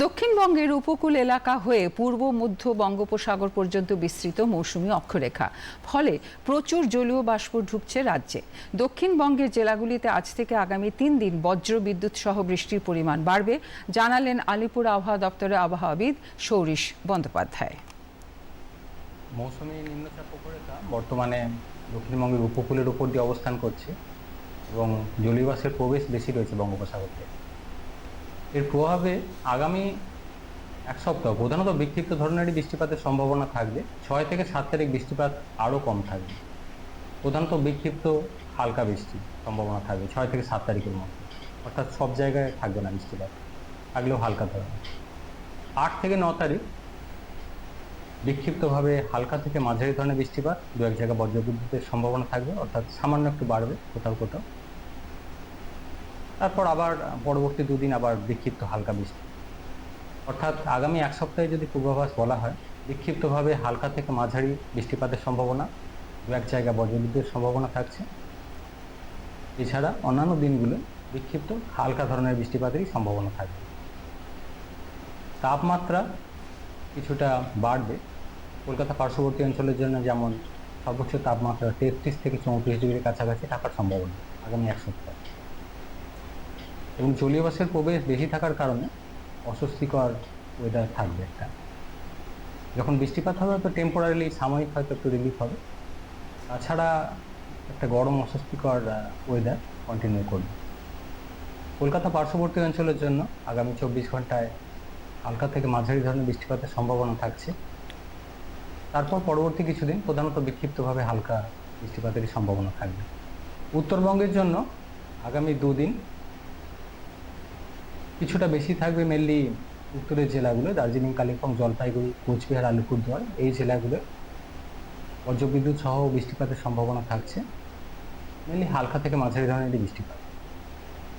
দক্ষিণবঙ্গের উপকূল এলাকা হয়ে পূর্ব, মধ্য বঙ্গোপসাগর পর্যন্ত বিস্তৃত মৌসুমী অক্ষরেখা। ফলে প্রচুর জলীয় বাষ্প ঢুকছে রাজ্যে। দক্ষিণবঙ্গের জেলাগুলিতে আজ থেকে আগামী তিন দিন বজ্র বিদ্যুৎ সহ বৃষ্টির পরিমাণ বাড়বে, জানালেন আলিপুর আবহাওয়া দপ্তরের আবহাওয়াবিদ সৌরিশ বন্দ্যোপাধ্যায়। মৌসুমী নিম্নচাপ উপরেখা বর্তমানে দক্ষিণবঙ্গের উপকূলের উপর দিয়ে অবস্থান করছে এবং জলীয়বাষ্পের প্রবেশ বেশি রয়েছে বঙ্গোপসাগরতে এর প্রভাবে আগামী এক সপ্তাহ প্রধানত বিক্ষিপ্ত ধরনেরই বৃষ্টিপাতের সম্ভাবনা থাকবে। ছয় থেকে সাত তারিখ বৃষ্টিপাত আরও কম থাকবে। প্রধানত বিক্ষিপ্ত হালকা বৃষ্টি সম্ভাবনা থাকবে ছয় থেকে সাত তারিখের মধ্যে। অর্থাৎ সব জায়গায় থাকবে না বৃষ্টিপাত, থাকলেও হালকা ধরনের। আট থেকে ন তারিখ বিক্ষিপ্তভাবে হালকা থেকে মাঝারি ধরনের বৃষ্টিপাত দু এক জায়গায় বজ্রবিদ্যুতের সম্ভাবনা থাকবে, অর্থাৎ সামান্য একটু বাড়বে কোথাও কোথাও। তারপর আবার পরবর্তী দুদিন আবার বিক্ষিপ্ত হালকা বৃষ্টি। অর্থাৎ আগামী এক সপ্তাহে যদি পূর্বাভাস বলা হয়, বিক্ষিপ্তভাবে হালকা থেকে মাঝারি বৃষ্টিপাতের সম্ভাবনা, দু এক জায়গা বজ্রবিদ্যুতের সম্ভাবনা থাকছে। এছাড়া অন্যান্য দিনগুলো বিক্ষিপ্ত হালকা ধরনের বৃষ্টিপাতেরই সম্ভাবনা থাকবে। তাপমাত্রা কিছুটা বাড়বে। কলকাতা পার্শ্ববর্তী অঞ্চলের জন্য যেমন সর্বোচ্চ তাপমাত্রা তেত্রিশ থেকে চৌত্রিশ ডিগ্রির কাছাকাছি থাকার সম্ভাবনা আগামী এক সপ্তাহ। এবং জলীয় বাষ্পের প্রবেশ বেশি থাকার কারণে অস্বস্তিকর ওয়েদার থাকবে একটা। যখন বৃষ্টিপাত হবে, তো টেম্পোরারিলি সাময়িক হয়তো একটু রিলিফ হবে। তাছাড়া একটা গরম অস্বস্তিকর ওয়েদার কন্টিনিউ করবে। কলকাতা পার্শ্ববর্তী অঞ্চলের জন্য আগামী চব্বিশ ঘন্টায় হালকা থেকে মাঝারি ধরনের বৃষ্টিপাতের সম্ভাবনা থাকছে। তারপর পরবর্তী কিছুদিন প্রধানত বিক্ষিপ্তভাবে হালকা বৃষ্টিপাতেরই সম্ভাবনা থাকবে। উত্তরবঙ্গের জন্য আগামী দুদিন কিছুটা বেশি থাকবে মেনলি উত্তরের জেলাগুলো, দার্জিলিং, কালিম্পং, জলপাইগুড়ি, কোচবিহার, আলিপুরদুয়ার, এই জেলাগুলো। বজ্রবিদ্যুৎ সহ বৃষ্টিপাতের সম্ভাবনা থাকছে। মেনলি হালকা থেকে মাঝারি ধরনের বৃষ্টিপাত।